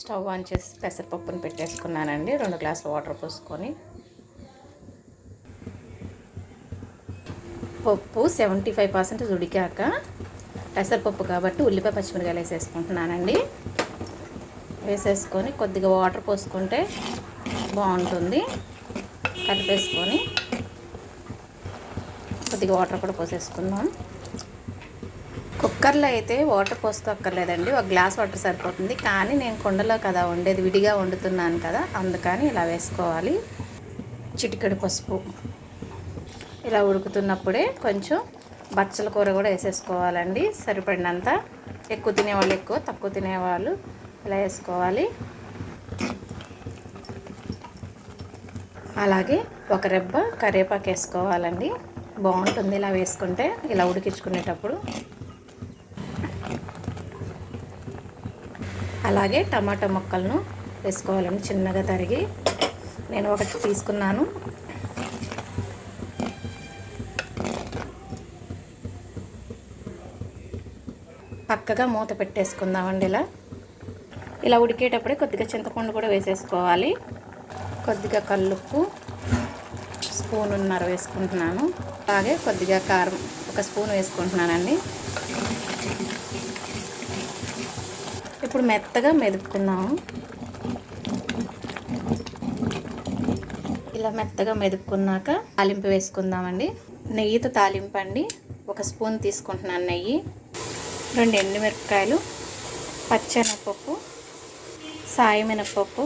Stove on చేసి పెసరపప్పుని పెట్టేసుకున్నానండి. రెండు గ్లాసులు వాటర్ పోసుకొని. పప్పు సెవెంటీ ఫైవ్ పర్సెంట్ ఉడికాక పెసరపప్పు కాబట్టి ఉల్లిపాయ పచ్చిమిరకాయలు వేసేసుకుంటున్నానండి. వేసేసుకొని కొద్దిగా వాటర్ పోసుకుంటే బాగుంటుంది. కలిపేసుకొని కొద్దిగా వాటర్ కూడా పోసేసుకుందాం. కుక్కర్లో అయితే వాటర్ పోసుకోక్కర్లేదండి ఒక గ్లాస్ వాటర్ సరిపోతుంది. కానీ నేను కుండలో కదా వండేది విడిగా వండుతున్నాను కదా అందుకని ఇలా వేసుకోవాలి. చిటికెడు పసుపు ఇలా ఉడుకుతున్నప్పుడే కొంచెం బచ్చల కూర కూడా వేసేసుకోవాలండి. సరిపడినంత ఎక్కువ తినేవాళ్ళు ఎక్కువ తక్కువ తినేవాళ్ళు ఇలా వేసుకోవాలి. అలాగే ఒక రెబ్బ కరివేపాకు వేసుకోవాలండి. బాగుంటుంది ఇలా వేసుకుంటే ఇలా ఉడికించుకునేటప్పుడు. అలాగే టమాటా ముక్కలను వేసుకోవాలండి చిన్నగా తరిగి. నేను ఒకటి తీసుకున్నాను. పక్కగా మూత పెట్టేసుకుందామండి ఇలా. ఇలా ఉడికేటప్పుడే కొద్దిగా చింతపండు కూడా వేసేసుకోవాలి. కొద్దిగా కల్లుప్పు స్పూనున్నర వేసుకుంటున్నాను. అలాగే కొద్దిగా కారం ఒక స్పూన్ వేసుకుంటున్నానండి. ఇప్పుడు మెత్తగా మెదుపుకుందాము ఇలా మెత్తగా మెదుపుకున్నాక తాలింపు వేసుకుందామండి. నెయ్యితో తాలింపు అండి. ఒక స్పూన్ తీసుకుంటున్నాను నెయ్యి. రెండు ఎండుమిరపకాయలు పచ్చెనపప్పు సాయి మినపప్పు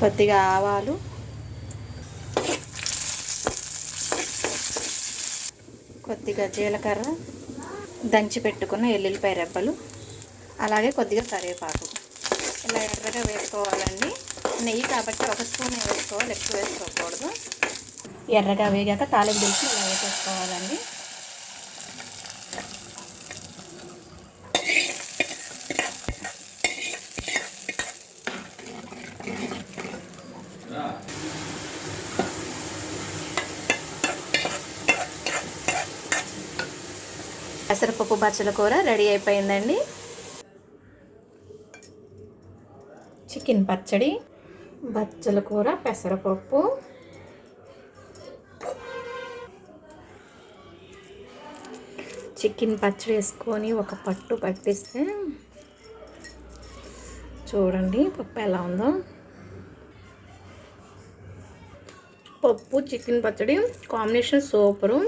కొద్దిగా ఆవాలు. కొద్దిగా జీలకర్ర దంచి పెట్టుకున్న ఎల్లుల్లిపాయ రెబ్బలు. అలాగే కొద్దిగా కరివేపాకు. ఇలా ఎర్రగా వేసుకోవాలండి. నెయ్యి కాబట్టి ఒక స్పూన్ వేసుకోవాలి ఎక్కువ వేసుకోకూడదు. ఎర్రగా వేగాక తాలింపు దిలిచి ఇలా వేసేసుకోవాలండి. పెసరపప్పు బచ్చల కూర రెడీ అయిపోయిందండి. చికెన్ పచ్చడి బచ్చల కూర పెసరపప్పు. చికెన్ పచ్చడి వేసుకొని ఒక పట్టు పట్టిస్తే చూడండి పప్పు ఎలా ఉందో. పప్పు చికెన్ పచ్చడి కాంబినేషన్ సూపరు.